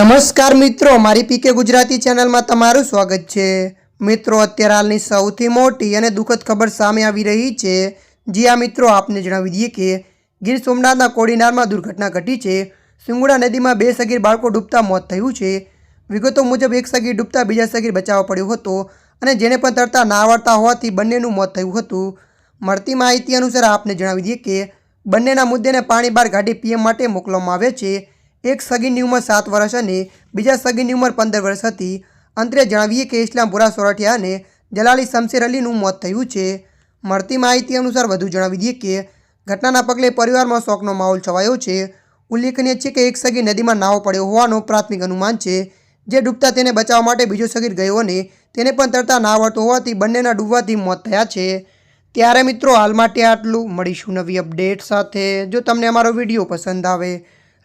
નમસ્કાર મિત્રો મારી પીકે ગુજરાતી ચેનલમાં તમારું સ્વાગત છે. મિત્રો, અત્યારે હાલની સૌથી મોટી અને દુઃખદ ખબર સામે આવી રહી છે. જે આ મિત્રો, આપને જણાવી દઈએ કે ગીર સોમનાથના કોડીનારમાં દુર્ઘટના ઘટી છે. સિંગુડા નદીમાં બે સગીર બાળકો ડૂબતા મોત થયું છે. વિગતો મુજબ, એક સગીર ડૂબતા બીજા સગીર બચાવવા પડ્યો હતો અને જેને પણ તરતા ના આવડતા હોવાથી બંનેનું મોત થયું હતું. મળતી માહિતી અનુસાર, આપને જણાવી દઈએ કે બંનેના મુદ્દેને પાણી બહાર કાઢી પીએમ માટે મોકલવામાં આવે છે. એક સગીની ઉંમર સાત વર્ષ અને બીજા સગીની ઉંમર પંદર વર્ષ હતી. અંતરે જણાવીએ કે ઇસ્લામપુરા સોરઠિયા અને જલાલી શમશેર અલીનું મોત થયું છે. મળતી માહિતી અનુસાર વધુ જણાવી દઈએ કે ઘટનાના પગલે પરિવારમાં શોકનો માહોલ છવાયો છે. ઉલ્લેખનીય છે કે એક સગીર નદીમાં નાવો પડ્યો હોવાનો પ્રાથમિક અનુમાન છે. જે ડૂબતા તેને બચાવવા માટે બીજો સગીર ગયો અને તેને પણ તરતા ના આવડતું હોવાથી બંનેના ડૂબવાથી મોત થયા છે. ત્યારે મિત્રો, હાલ માટે આટલું. મળીશું નવી અપડેટ સાથે. જો તમને અમારો વીડિયો પસંદ આવે